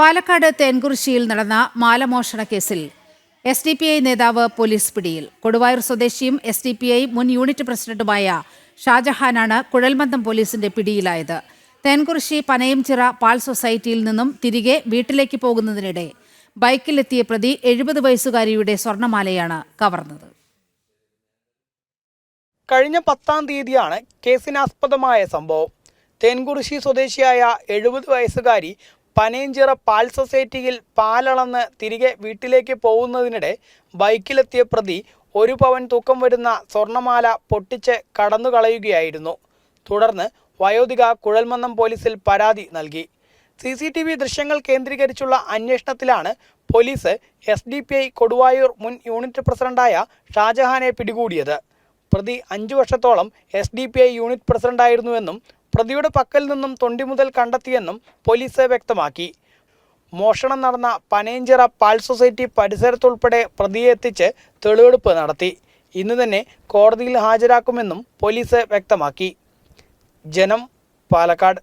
പാലക്കാട് തേൻകുറിശ്ശിയിൽ നടന്ന മാലമോഷണ കേസിൽ എസ് ഡി പി ഐ നേതാവ് പോലീസ് പിടിയിൽ. കൊടുവായൂർ സ്വദേശിയും എസ് ഡി പി ഐ മുൻ യൂണിറ്റ് പ്രസിഡന്റുമായ ഷാജഹാനാണ് കുഴൽമന്ദം പോലീസിന്റെ പിടിയിലായത്. തേൻകുറിശ്ശി പനയംചിറ പാൽ സൊസൈറ്റിയിൽ നിന്നും തിരികെ വീട്ടിലേക്ക് പോകുന്നതിനിടെ ബൈക്കിലെത്തിയ പ്രതി എഴുപത് വയസ്സുകാരിയുടെ സ്വർണമാലയാണ് കവർന്നത്. കഴിഞ്ഞ പത്താം തീയതിയാണ് കേസിനാസ്പദമായ സംഭവം. തേൻകുറിശി സ്വദേശിയായ എഴുപത് വയസ്സുകാരി പനയഞ്ചിറ പാൽ സൊസൈറ്റിയിൽ പാലളന്ന് തിരികെ വീട്ടിലേക്ക് പോകുന്നതിനിടെ ബൈക്കിലെത്തിയ പ്രതി ഒരു പവൻ തൂക്കം വരുന്ന സ്വർണമാല പൊട്ടിച്ച് കടന്നു കളയുകയായിരുന്നു തുടർന്ന് വയോധിക കുഴൽമന്നം പോലീസിൽ പരാതി നൽകി. സി സി ടി വി ദൃശ്യങ്ങൾ കേന്ദ്രീകരിച്ചുള്ള അന്വേഷണത്തിലാണ് police S D P I Koduvayur മുൻ യൂണിറ്റ് പ്രസിഡന്റായ ഷാജഹാനെ പിടികൂടിയത്. പ്രതി അഞ്ചു വർഷത്തോളം S D P I unit പ്രസിഡന്റായിരുന്നുവെന്നും പ്രതിയുടെ പക്കൽ നിന്നും തൊണ്ടി മുതൽ കണ്ടെത്തിയെന്നും പോലീസ് വ്യക്തമാക്കി. മോഷണം നടന്ന പനേഞ്ചിറ പാൽ സൊസൈറ്റി പരിസരത്തുൾപ്പെടെ പ്രതിയെ എത്തിച്ച് തെളിവെടുപ്പ് നടത്തി. ഇന്ന് തന്നെ കോടതിയിൽ ഹാജരാക്കുമെന്നും പോലീസ് വ്യക്തമാക്കി. ജനം പാലക്കാട്.